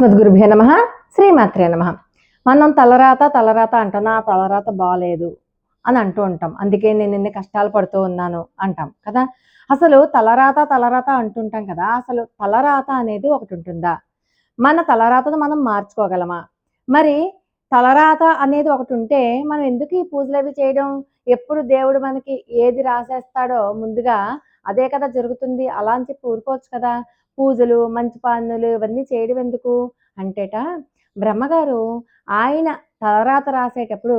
అస్మద్గురుభ్యో నమ శ్రీమాత్రే నమ. మనం తలరాత తలరాత అంటాం. నా తలరాత బాగాలేదు అని అంటూ ఉంటాం. అందుకే నేను ఎన్ని కష్టాలు పడుతూ ఉన్నాను అంటాం కదా. అసలు తలరాత తలరాత అంటుంటాం కదా. అసలు తలరాత అనేది ఒకటి ఉంటుందా? మన తలరాతను మనం మార్చుకోగలమా? మరి తలరాత అనేది ఒకటి ఉంటే మనం ఎందుకు ఈ పూజలు అవి చేయడం? ఎప్పుడు దేవుడు మనకి ఏది రాసేస్తాడో ముందుగా అదే కదా జరుగుతుంది. అలా అని చెప్పి ఊరుకోవచ్చు కదా. పూజలు మంచి పనులు ఇవన్నీ చేయడం ఎందుకు? అంటేట బ్రహ్మగారు ఆయన తలరాత రాసేటప్పుడు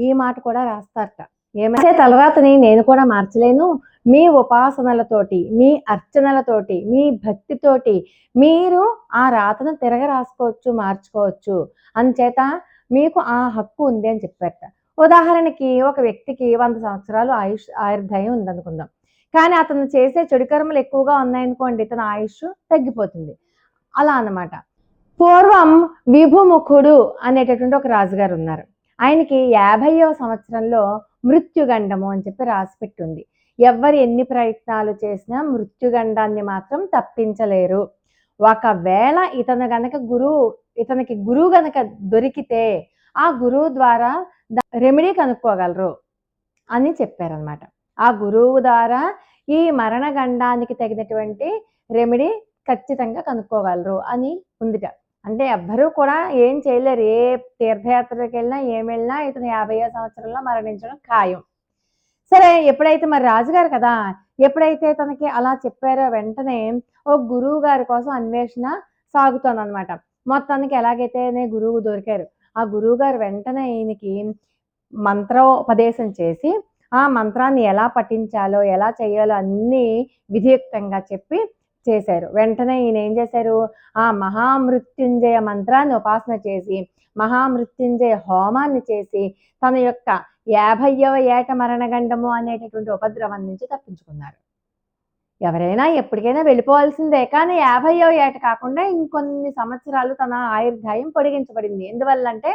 ఈ మాట కూడా రాస్తారట. ఏమైతే తలరాతని నేను కూడా మార్చలేను. మీ ఉపాసనలతోటి మీ అర్చనలతోటి మీ భక్తితోటి మీరు ఆ రాతను తిరగ రాసుకోవచ్చు మార్చుకోవచ్చు. అందుచేత మీకు ఆ హక్కు ఉంది అని చెప్పారట. ఉదాహరణకి ఒక వ్యక్తికి వంద సంవత్సరాలు ఆయుష్ ఆయుర్దాయం ఉందనుకుందాం. కానీ అతను చేసే చెడుకర్మలు ఎక్కువగా ఉన్నాయనుకోండి తన ఆయుష్ తగ్గిపోతుంది. అలా అన్నమాట. పూర్వం విభుముఖుడు అనేటటువంటి ఒక రాజుగారు ఉన్నారు. ఆయనకి యాభైవ సంవత్సరంలో మృత్యుగండము అని చెప్పి రాసి పెట్టుంది. ఎవరు ఎన్ని ప్రయత్నాలు చేసినా మృత్యుగండాన్ని మాత్రం తప్పించలేరు. ఒకవేళ ఇతను గనక గురువు ఇతనికి గురువు గనక దొరికితే ఆ గురువు ద్వారా రెమెడీ కనుక్కోగలరు అని చెప్పారనమాట ఆ గురువు ద్వారా ఈ మరణగండానికి తగినటువంటి రెమెడీ ఖచ్చితంగా కనుక్కోగలరు అని ఉందిట. అంటే ఎవ్వరూ కూడా ఏం చేయలేరు. ఏ తీర్థయాత్రకి వెళ్ళినా ఏం వెళ్ళినా ఇతను యాభై సంవత్సరంలో మరణించడం ఖాయం. సరే ఎప్పుడైతే మరి రాజుగారు కదా ఎప్పుడైతే తనకి అలా చెప్పారో వెంటనే ఓ గురువు గారి కోసం అన్వేషణ సాగుతోందనమాట మొత్తానికి ఎలాగైతేనే గురువు దొరికారు. ఆ గురువు గారు వెంటనే ఈయనకి మంత్రోపదేశం చేసి ఆ మంత్రాన్ని ఎలా పఠించాలో ఎలా చేయాలో అన్నీ విధియుక్తంగా చెప్పి చేశారు. వెంటనే ఈయన ఏం చేశారు? ఆ మహామృత్యుంజయ మంత్రాన్ని ఉపాసన చేసి మహామృత్యుంజయ హోమాన్ని చేసి తన యొక్క యాభైవ ఏట మరణగండము అనేటటువంటి ఉపద్రవం నుంచి తప్పించుకున్నారు. ఎవరైనా ఎప్పటికైనా వెళ్ళిపోవాల్సిందే కానీ యాభైవ ఏట కాకుండా ఇంకొన్ని సంవత్సరాలు తన ఆయుర్దాయం పొడిగించబడింది. ఎందువల్ల అంటే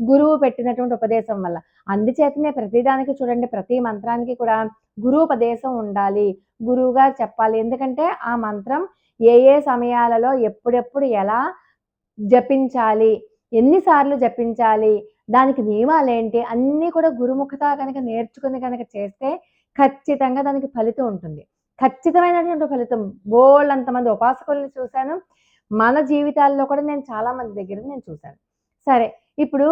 గురువు పెట్టినటువంటి ఉపదేశం వల్ల. అందుచేతనే ప్రతిదానికి చూడండి ప్రతి మంత్రానికి కూడా గురువు ఉపదేశం ఉండాలి. గురువుగా చెప్పాలి. ఎందుకంటే ఆ మంత్రం ఏ ఏ సమయాలలో ఎప్పుడెప్పుడు ఎలా జపించాలి ఎన్నిసార్లు జపించాలి దానికి నియమాలు ఏంటి అన్నీ కూడా గురుముఖత కనుక నేర్చుకుని కనుక చేస్తే ఖచ్చితంగా దానికి ఫలితం ఉంటుంది. ఖచ్చితమైనటువంటి ఫలితం. బోల్డ్ అంతమంది ఉపాసకులను చూశాను. మన జీవితాల్లో కూడా నేను చాలా మంది దగ్గర నేను చూశాను. సరే ఇప్పుడు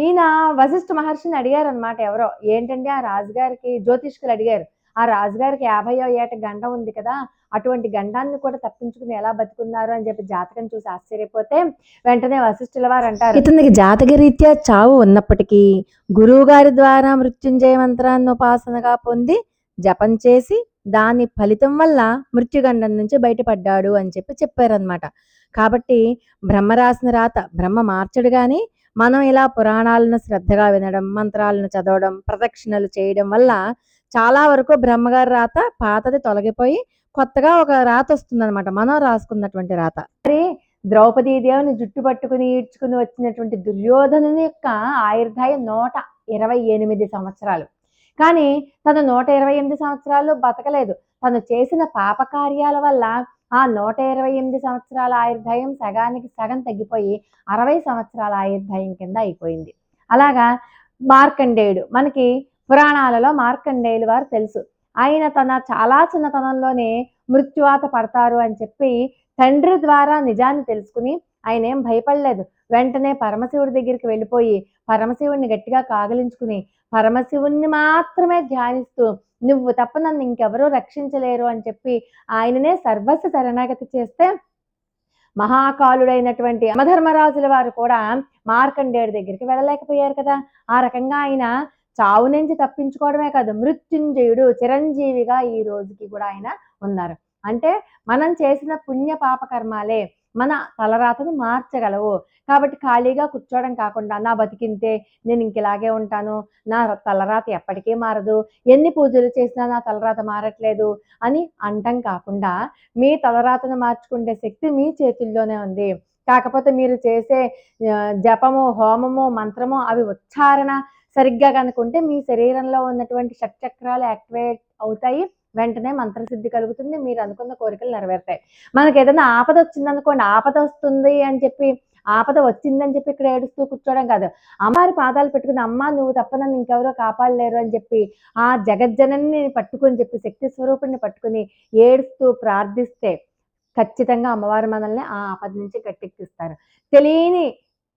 ఈయన వశిష్ఠ మహర్షిని అడిగారు అనమాట ఎవరో. ఏంటంటే ఆ రాజుగారికి జ్యోతిష్కులు అడిగారు. ఆ రాజుగారికి యాభైయో ఏట గండం ఉంది కదా అటువంటి గండాన్ని కూడా తప్పించుకుని ఎలా బతుకున్నారు అని చెప్పి జాతకం చూసి ఆశ్చర్యపోతే వెంటనే వశిష్ఠుల వారు అంటారు. ఇతనికి జాతకరీత్యా చావు ఉన్నప్పటికీ గురువు గారి ద్వారా మృత్యుంజయ మంత్రాన్ని ఉపాసనగా పొంది జపం చేసి దాని ఫలితం వల్ల మృత్యుగండం నుంచి బయటపడ్డాడు అని చెప్పి చెప్పారనమాట కాబట్టి బ్రహ్మ రాసిన రాత బ్రహ్మ మార్చడు కానీ మనం ఇలా పురాణాలను శ్రద్ధగా వినడం మంత్రాలను చదవడం ప్రదక్షిణలు చేయడం వల్ల చాలా వరకు బ్రహ్మగారి రాత పాతది తొలగిపోయి కొత్తగా ఒక రాత వస్తుందన్నమాట. మనం రాసుకున్నటువంటి రాత. మరి ద్రౌపదీ దేవుని జుట్టు పట్టుకుని ఈడ్చుకుని వచ్చినటువంటి దుర్యోధను యొక్క ఆయుర్దాయం నూట ఇరవై ఎనిమిది సంవత్సరాలు. కానీ తను నూట ఇరవై ఎనిమిది సంవత్సరాలు బతకలేదు. తను చేసిన పాపకార్యాల వల్ల ఆ నూట ఇరవై ఎనిమిది సంవత్సరాల ఆయుర్దాయం సగానికి సగం తగ్గిపోయి అరవై సంవత్సరాల ఆయుర్దాయం కింద అయిపోయింది. అలాగా మార్కండేయుడు మనకి పురాణాలలో మార్కండేయులు వారు తెలుసు. ఆయన తన చాలా చిన్నతనంలోనే మృత్యువాత పడతారు అని చెప్పి తండ్రి ద్వారా నిజాన్ని తెలుసుకుని ఆయన ఏం భయపడలేదు. వెంటనే పరమశివుడి దగ్గరికి వెళ్ళిపోయి పరమశివుడిని గట్టిగా కాగలించుకుని పరమశివుణ్ణి మాత్రమే ధ్యానిస్తూ నువ్వు తప్ప నన్ను ఇంకెవరూ రక్షించలేరు అని చెప్పి ఆయననే సర్వస్వ శరణాగతి చేస్తే మహాకాలుడైనటువంటి యమధర్మరాజుల వారు కూడా మార్కండేయుడి దగ్గరికి వెళ్ళలేకపోయారు కదా. ఆ రకంగా ఆయన చావు నుంచి తప్పించుకోవడమే కాదు మృత్యుంజయుడు చిరంజీవిగా ఈ రోజుకి కూడా ఆయన ఉన్నారు. అంటే మనం చేసిన పుణ్య పాప కర్మాలే మన తలరాతను మార్చగలవు. కాబట్టి ఖాళీగా కూర్చోవడం కాకుండా నా బతికింతే నేను ఇంకిలాగే ఉంటాను. నా తలరాత ఎప్పటికీ మారదు. ఎన్ని పూజలు చేసినా నా తలరాత మారట్లేదు అని అంటం కాకుండా మీ తలరాతను మార్చుకునే శక్తి మీ చేతుల్లోనే ఉంది. కాకపోతే మీరు చేసే జపము హోమము మంత్రము అవి ఉచ్చారణ సరిగ్గా కనుకుంటే మీ శరీరంలో ఉన్నటువంటి షట్చక్రాలు యాక్టివేట్ అవుతాయి. వెంటనే మంత్రసిద్ధి కలుగుతుంది. మీరు అనుకున్న కోరికలు నెరవేరుతాయి. మనకి ఏదైనా ఆపద వచ్చింది అనుకోండి ఆపద వస్తుంది అని చెప్పి ఆపద వచ్చిందని చెప్పి ఇక్కడ ఏడుస్తూ కూర్చోవడం కాదు. అమ్మవారి పాదాలు పెట్టుకుని అమ్మ నువ్వు తప్ప నన్ను ఇంకెవరో కాపాడలేరు అని చెప్పి ఆ జగజ్జనని పట్టుకుని చెప్పి శక్తి స్వరూపుణ్ణి పట్టుకుని ఏడుస్తూ ప్రార్థిస్తే ఖచ్చితంగా అమ్మవారు మనల్ని ఆ ఆపద నుంచి గట్టెక్కిస్తారు. తెలియని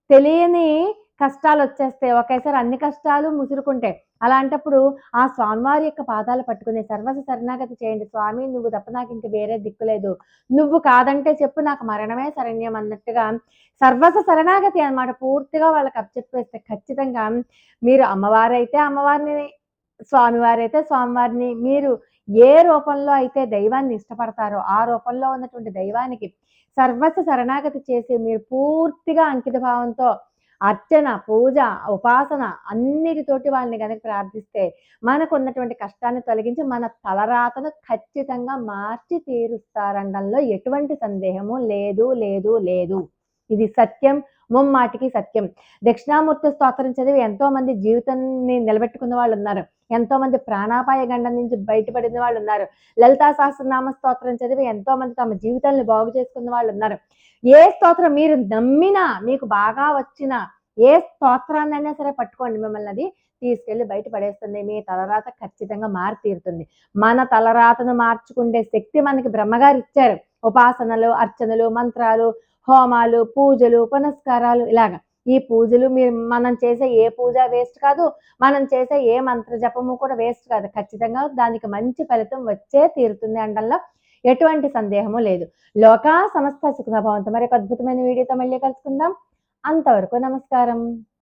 తెలియని కష్టాలు వచ్చేస్తే ఒకేసారి అన్ని కష్టాలు ముసురుకుంటే అలాంటప్పుడు ఆ స్వామివారి యొక్క పాదాలు పట్టుకుని సర్వస శరణాగతి చేయండి. స్వామి నువ్వు తప్ప నాకు ఇంక వేరే దిక్కు లేదు. నువ్వు కాదంటే చెప్పు నాకు మరణమే శరణ్యం అన్నట్టుగా సర్వస శరణాగతి అన్నమాట పూర్తిగా వాళ్ళకి అప్పచెప్పేస్తే ఖచ్చితంగా మీరు అమ్మవారైతే అమ్మవారిని స్వామివారైతే స్వామివారిని మీరు ఏ రూపంలో అయితే దైవాన్ని ఇష్టపడతారో ఆ రూపంలో ఉన్నటువంటి దైవానికి సర్వస్వ శరణాగతి చేసి మీరు పూర్తిగా అంకిత భావంతో అర్చన పూజ ఉపాసన అన్నిటితోటి వాళ్ళని కనుక ప్రార్థిస్తే మనకు ఉన్నటువంటి కష్టాన్ని తొలగించి మన తలరాతను ఖచ్చితంగా మార్చి తీరుస్తారనడంలో ఎటువంటి సందేహము లేదు లేదు లేదు. ఇది సత్యం ముమ్మాటికి సత్యం. దక్షిణామూర్తి స్తోత్రం చదివి ఎంతో మంది జీవితాన్ని నిలబెట్టుకున్న వాళ్ళు ఉన్నారు ఎంతో మంది ప్రాణాపాయ గండం నుంచి బయటపడిన వాళ్ళు ఉన్నారు లలితా సహస్రనామ స్తోత్రం చదివి ఎంతో మంది తమ జీవితాలను బాగు చేసుకున్న వాళ్ళు ఉన్నారు ఏ స్తోత్రం మీరు నమ్మినా మీకు బాగా వచ్చిన ఏ స్తోత్రాన్నైనా సరే పట్టుకోండి. మిమ్మల్ని అది తీసుకెళ్ళి బయట పడేస్తుంది మీ తలరాత ఖచ్చితంగా మారి తీరుతుంది మన తలరాతను మార్చుకుండే శక్తి మనకి బ్రహ్మగారు ఇచ్చారు. ఉపాసనలు అర్చనలు మంత్రాలు హోమాలు పూజలు పునస్కారాలు ఇలాగా. ఈ పూజలు మీరు మనం చేసే ఏ పూజ వేస్ట్ కాదు మనం చేసే ఏ మంత్ర జపము కూడా వేస్ట్ కాదు. ఖచ్చితంగా దానికి మంచి ఫలితం వచ్చే తీరుతుంది అనడంలో ఎటువంటి సందేహము లేదు. లోకా సమస్త సుఖభావంతో మరి ఒక అద్భుతమైన వీడియోతో మళ్ళీ కలుసుకుందాం. అంతవరకు నమస్కారం.